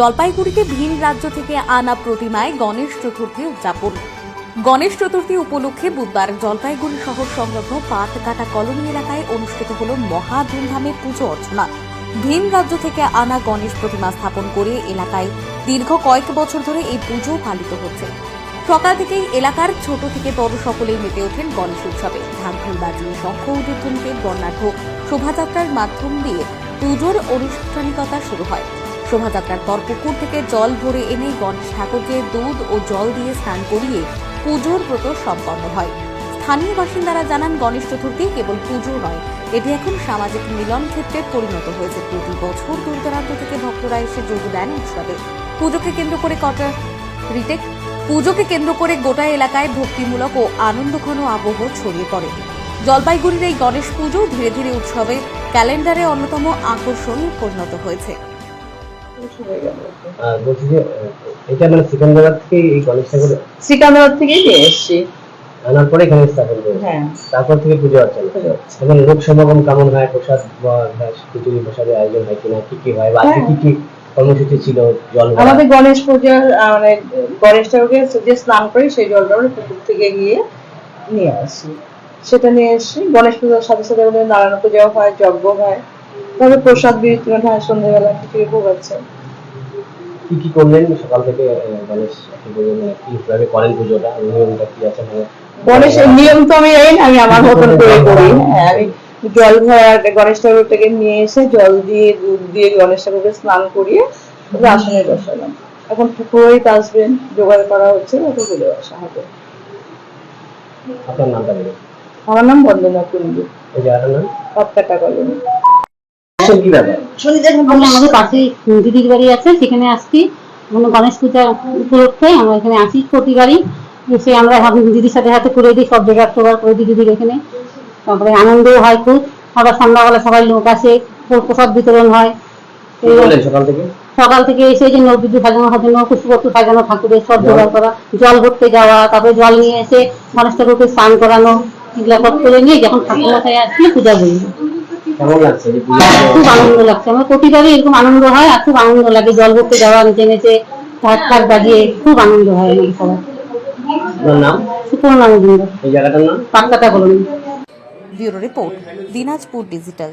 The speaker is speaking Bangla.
জলপাইগুড়িতে ভিন রাজ্য থেকে আনা প্রতিমায় গণেশ চতুর্থী উদযাপন। গণেশ চতুর্থী উপলক্ষে বুধবার জলপাইগুড়ি শহর সংলগ্ন পাটকাটা কলোনি এলাকায় অনুষ্ঠিত হল মহা ধুমধামে পুজো অর্চনা। ভিন রাজ্য থেকে আনা গণেশ প্রতিমা স্থাপন করে এলাকায় দীর্ঘ কয়েক বছর ধরে এই পুজো পালিত হচ্ছে। সকাল থেকেই এলাকার ছোট থেকে বড় সকলেই মেতে ওঠেন গণেশ উৎসবে। ঢাকঢোল বাজিয়ে শঙ্খ উদ্বোধনকে বর্ণাঢ্য শোভাযাত্রার মাধ্যম দিয়ে পুজোর আনুষ্ঠানিকতা শুরু হয়। শোভাযাত্রার পর পুকুর থেকে জল ভরে এনে গণেশ ঠাকুরকে দুধ ও জল দিয়ে স্নান করিয়ে পুজোর ব্রত সম্পন্ন হয়। স্থানীয় বাসিন্দারা জানান, গণেশ চতুর্থী কেবল পুজো নয়, এটি এখন সামাজিক মিলন ক্ষেত্রে পরিণত হয়েছে। প্রতি বছর দূর দূরান্ত থেকে ভক্তরা এসে যোগ দেন উৎসবে। পুজোকে কেন্দ্র করে কটা রিটেক? পুজোকে কেন্দ্র করে গোটা এলাকায় ভক্তিমূলক ও আনন্দঘন আবহ ছড়িয়ে পড়ে। জলপাইগুড়ির এই গণেশ পুজো ধীরে ধীরে উৎসবে ক্যালেন্ডারে অন্যতম আকর্ষণ পরিণত হয়েছে। বলছি যে এটা মানে সিকান্দাবাদ থেকে এই গণেশ ঠাকুর সিকান্দাবাদ থেকেই নিয়ে এসছি। আনার পরে এখানে স্থাপন করেছে হ্যাঁ। তারপর থেকে পুজো অর্চনা এখন লোক সমাগম কেমন হয়? প্রসাদ বা বা খিচুড়ি প্রসাদের আয়োজন হয় কিনা? কি কি হয়? বা হ্যাঁ। কি কি কর্মসূচি ছিল? জল আমাদের গণেশ পূজার মানে গণেশ ঠাকুরকে যে স্নান করি সেই জলটা পুকুর থেকে গিয়ে নিয়ে আসি। সেটা নিয়ে এসছি গণেশ পূজার সাথে সাথে নারায়ণ পূজাও হয় যজ্ঞ হয়। তবে প্রসাদ বিতরণ হয় সন্ধ্যেবেলা খিচুড়ি ভোগ আছে। কি কি করলেন? সকাল থেকে গণেশ কীভাবে করেন পুজোটা? নিয়মটা কি আছে? মানে গণেশের নিয়ম তো আমি জানি আমি আমার মতন করে করি। হ্যাঁ। আমি জল ভরা গণেশ ঠাকুরটাকে নিয়ে এসে জল দিয়ে দুধ দিয়ে গণেশ ঠাকুরকে স্নান করিয়ে আসনে বসালাম। এখন পুরোহিত আসবেন জোগাড় করা হচ্ছে ওকে বলে আসা হবে। আপনার নামটা বলুন। আমার নাম বন্দনা কুন্ডু এই জায়গাটার নাম? কলোনি। আসল কি ব্যাপার আমরা আমাদের পাশে দিদির বাড়ি আছে সেখানে আসছি। মানে গণেশ পূজা উপলক্ষে আমরা এখানে আসি প্রতিবারই এসে আমরা দিদির সাথে হাতে করে দিই সব জায়গায় জোগাড় করে দিই দিদির এখানে। তারপরে আনন্দও হয় খুব। আবার সন্ধ্যাবেলা সবাই লোক আসে প্রসাদ বিতরণ হয়। সকাল থেকে? সকাল থেকে এসে যে নবদ্বীপ সাজানো সাজানো পুষ্পপত্র সাজানো ঠাকুরের সব জোগাড় করা জল ভরতে যাওয়া তারপরে জল নিয়ে এসে গণেশ ঠাকুরকে স্নান করানো এগুলো করে নিয়ে যখন ঠাকুর মশাই আসলে পূজা বলব কেমন লাগছে খুব আনন্দ লাগছে। আমার প্রতিবারই এরকম আনন্দ হয় আর খুব আনন্দ লাগে জল ভরতে যাওয়া নিচে নিচে ঢাক ঢাক বাজিয়ে খুব আনন্দ হয় আমাদের সবার। নাম? সুপর্ণা মজুমদার এই জায়গাটার নাম? পাক্কাটা বলুন। Bureau report Dinajpur digital.